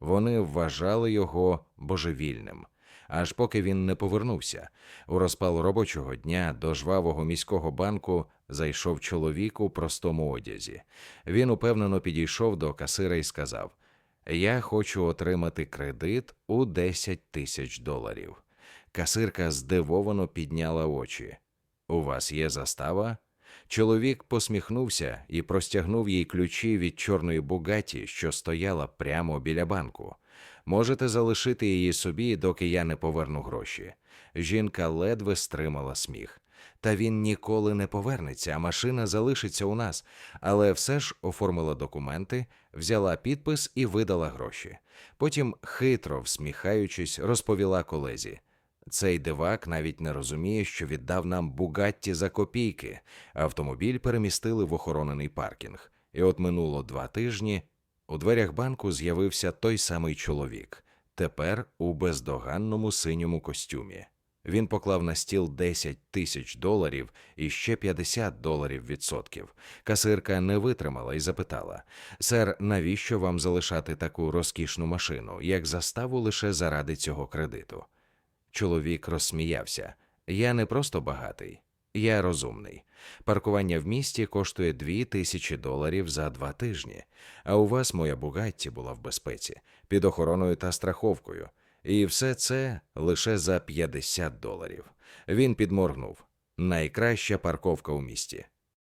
Вони вважали його божевільним. Аж поки він не повернувся. У розпал робочого дня до жвавого міського банку зайшов чоловік у простому одязі. Він упевнено підійшов до касира і сказав: Я хочу отримати кредит у 10 тисяч доларів. Касирка здивовано підняла очі. У вас є застава? Чоловік посміхнувся і простягнув їй ключі від чорної бугаті, що стояла прямо біля банку. Можете залишити її собі, доки я не поверну гроші. Жінка ледве стримала сміх. Та він ніколи не повернеться, а машина залишиться у нас. Але все ж оформила документи, взяла підпис і видала гроші. Потім, хитро всміхаючись, розповіла колезі. Цей дивак навіть не розуміє, що віддав нам Бугатті за копійки. Автомобіль перемістили в охоронений паркінг. І от минуло два тижні. У дверях банку з'явився той самий чоловік, тепер у бездоганному синьому костюмі. Він поклав на стіл 10 тисяч доларів і ще 50 доларів відсотків. Касирка не витримала і запитала: Сер, навіщо вам залишати таку розкішну машину, як заставу лише заради цього кредиту? Чоловік розсміявся. Я не просто багатий, я розумний. Паркування в місті коштує дві тисячі доларів за два тижні. А у вас моя Бугатті була в безпеці, під охороною та страховкою. І все це лише за 50 доларів. Він підморгнув. Найкраща парковка у місті.